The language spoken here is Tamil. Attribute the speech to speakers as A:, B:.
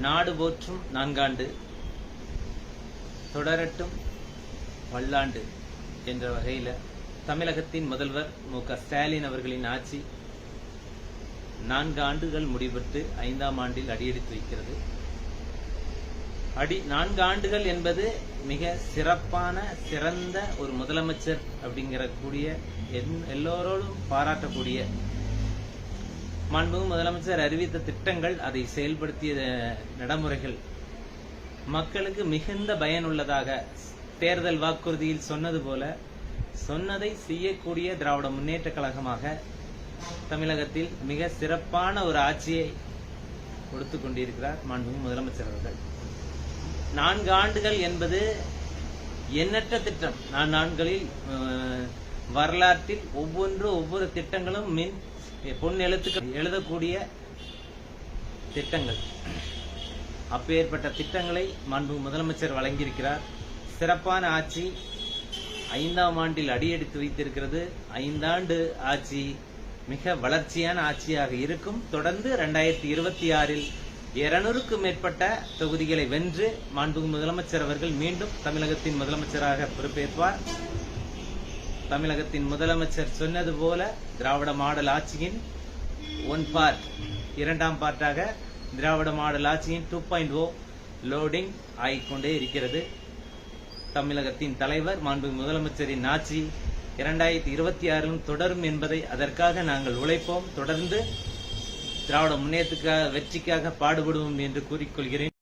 A: நாடு போற்றும் நான்காண்டு தொடரட்டும் பல்லாண்டு என்ற வகையில் தமிழகத்தின் முதல்வர் மு க ஸ்டாலின் அவர்களின் ஆட்சி நான்கு ஆண்டுகள் முடிவெட்டு ஐந்தாம் ஆண்டில் அடியெடுத்து வைக்கிறது. அடி நான்கு ஆண்டுகள் என்பது மிக சிறப்பான சிறந்த ஒரு முதலமைச்சர் அப்படிங்கிற கூடிய என்- எல்லோரோடும் பாராட்டக்கூடிய மாண்புமிகு முதலமைச்சர் அறிவித்த திட்டங்கள் அதை செயல்படுத்திய நடைமுறைகள். மக்களுக்கு மிகுந்த பயனுள்ளதாக தேர்தல் வாக்குறுதியில் சொன்னது போல சொன்னதை செய்யக்கூடிய திராவிட முன்னேற்ற கழகமாக தமிழகத்தில் மிக சிறப்பான ஒரு ஆட்சியை கொடுத்து கொண்டிருக்கிறார் மாண்புமிகு முதலமைச்சர் அவர்கள். நான்கு ஆண்டுகள் என்பது எண்ணற்ற திட்டம். நான் நான்களில் வரலாற்றில் ஒவ்வொன்று ஒவ்வொரு திட்டங்களும் மின் பொன் எழுத்துக்கள் எழுதக்கூடிய திட்டங்கள். அப்பேற்பட்ட திட்டங்களை மாண்பு முதலமைச்சர் வழங்கியிருக்கிறார். சிறப்பான ஆட்சி ஐந்தாம் ஆண்டில் அடியெடுத்து வைத்திருக்கிறது. ஐந்தாண்டு ஆட்சி மிக வளர்ச்சியான ஆட்சியாக இருக்கும். தொடர்ந்து இரண்டாயிரத்தி இருபத்தி ஆறில் இருநூறுக்கும் மேற்பட்ட தொகுதிகளை வென்று மாண்பு முதலமைச்சர் அவர்கள் மீண்டும் தமிழகத்தின் முதலமைச்சராக பொறுப்பேற்பார். தமிழகத்தின் முதலமைச்சர் சொன்னது போல திராவிட மாடல் ஆட்சியின் ஒன் பார்ட் இரண்டாம் பார்ட்டாக திராவிட மாடல் ஆட்சியின் டூ பாயிண்ட் ஓ லோடிங் ஆகிக்கொண்டே இருக்கிறது. தமிழகத்தின் தலைவர் மாண்பு முதலமைச்சரின் ஆட்சி இரண்டாயிரத்தி இருபத்தி ஆறிலும் தொடரும் என்பதை அதற்காக நாங்கள் உழைப்போம். தொடர்ந்து திராவிட முன்னேற்றத்துக்காக வெற்றிக்காக பாடுபடுவோம் என்று கூறிக்கொள்கிறேன்.